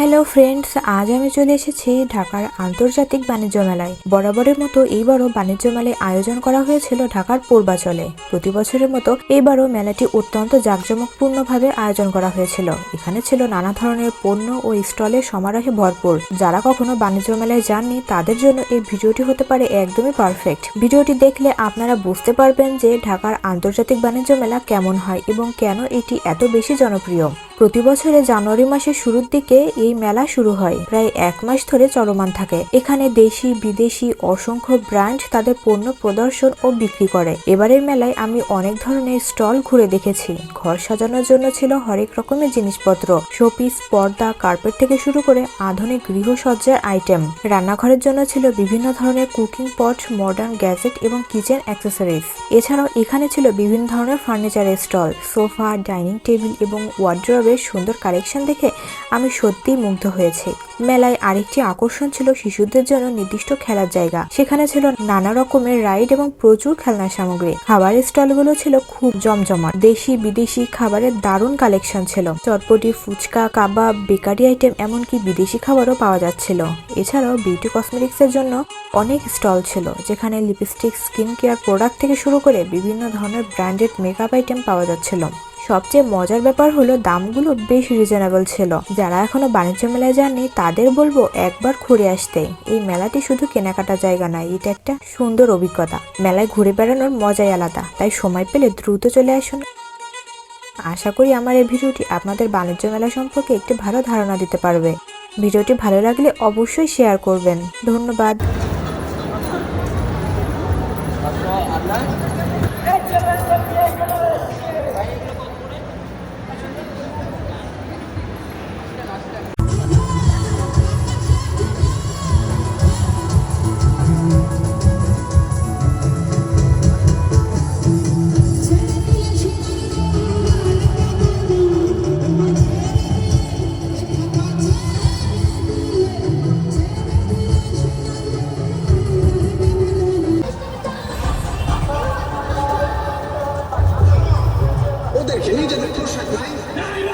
Hello friends আজ আমি চলে এসেছি ঢাকার আন্তর্জাতিক বাণিজ্য মেলায়। বরাবরের মতো এইবারও বাণিজ্য মেলায় আয়োজন করা হয়েছিল ঢাকার পূর্বাচলে। প্রতি বছরের মতো এইবারও মেলাটি অত্যন্ত জাঁকজমকপূর্ণভাবে আয়োজন করা হয়েছিল। এখানে ছিল নানা ধরনের পণ্য ও স্টলের সমারোহে ভরপুর। যারা কখনো বাণিজ্য মেলায় যাননি, তাদের জন্য এই ভিডিওটি হতে পারে একদমই পারফেক্ট ভিডিওটি দেখলে আপনারা বুঝতে পারবেন যে ঢাকার আন্তর্জাতিক বাণিজ্য মেলা কেমন হয় এবং কেন এটি এত বেশি জনপ্রিয়। প্রতি বছরে জানুয়ারি মাসের শুরুর দিকে এই মেলা শুরু হয়। প্রায় এক মাস ধরে চলমান থাকে। এখানে দেশি, বিদেশি, অসংখ্য ব্র্যান্ড তাদের পণ্য প্রদর্শন ও বিক্রি করে। এবারের মেলায় আমি অনেক ধরনের স্টল ঘুরে দেখেছি। ঘর সাজানোর জন্য ছিল হরেক রকমের জিনিসপত্র। শোপিস, পর্দা, কার্পেট থেকে শুরু করে আধুনিক গৃহসজ্জার আইটেম। রান্নাঘরের জন্য ছিল বিভিন্ন ধরনের কুকিং পট, মডার্ন গ্যাজেট এবং কিচেন অ্যাক্সেসরিজ। এছাড়াও এখানে ছিল বিভিন্ন ধরনের ফার্নিচারের স্টল। সোফা, ডাইনিং টেবিল এবং ওয়ার্ড্রবের সুন্দর কালেকশন দেখে আমি সত্যিই মুগ্ধ হয়েছি। মেলায় আরেকটি আকর্ষণ ছিল শিশুদের জন্য নির্দিষ্ট খেলার জায়গা। সেখানে ছিল নানা রকমের রাইড এবং প্রচুর খেলনা সামগ্রী। খাবারের স্টলগুলো ছিল খুব জমজমাট। দেশি, বিদেশি খাবারের দারুণ কালেকশন ছিল। চটপটি, ফুচকা, কাবাব, বেকারি আইটেম এমনকি বিদেশি খাবারও পাওয়া যাচ্ছিল। এছাড়াও বিউটি কসমেটিক্সের জন্য অনেক স্টল ছিল, যেখানে লিপস্টিক স্কিন কেয়ার প্রোডাক্ট থেকে শুরু করে বিভিন্ন ধরনের ব্র্যান্ডেড মেকআপ আইটেম পাওয়া যাচ্ছিল। সবচেয়ে মজার ব্যাপার হলো দামগুলো বেশ রিজনেবল ছিল। যারা এখনও বাণিজ্য মেলায় যাননি, তাদের বলব একবার ঘুরে আসতে। এই মেলাটি শুধু কেনাকাটা জায়গা নয় এটা একটা সুন্দর অভিজ্ঞতা। মেলায় ঘুরে বেড়ানোর মজাই আলাদা, তাই সময় পেলে দ্রুত চলে আসুন। আশা করি আমার এই ভিডিওটি আপনাদের বাণিজ্য মেলা সম্পর্কে একটি ভালো ধারণা দিতে পারবে। ভিডিওটি ভালো লাগলে অবশ্যই শেয়ার করবেন। ধন্যবাদ। আপনার নিজেদেরকে নিজেদের পোশাক নাই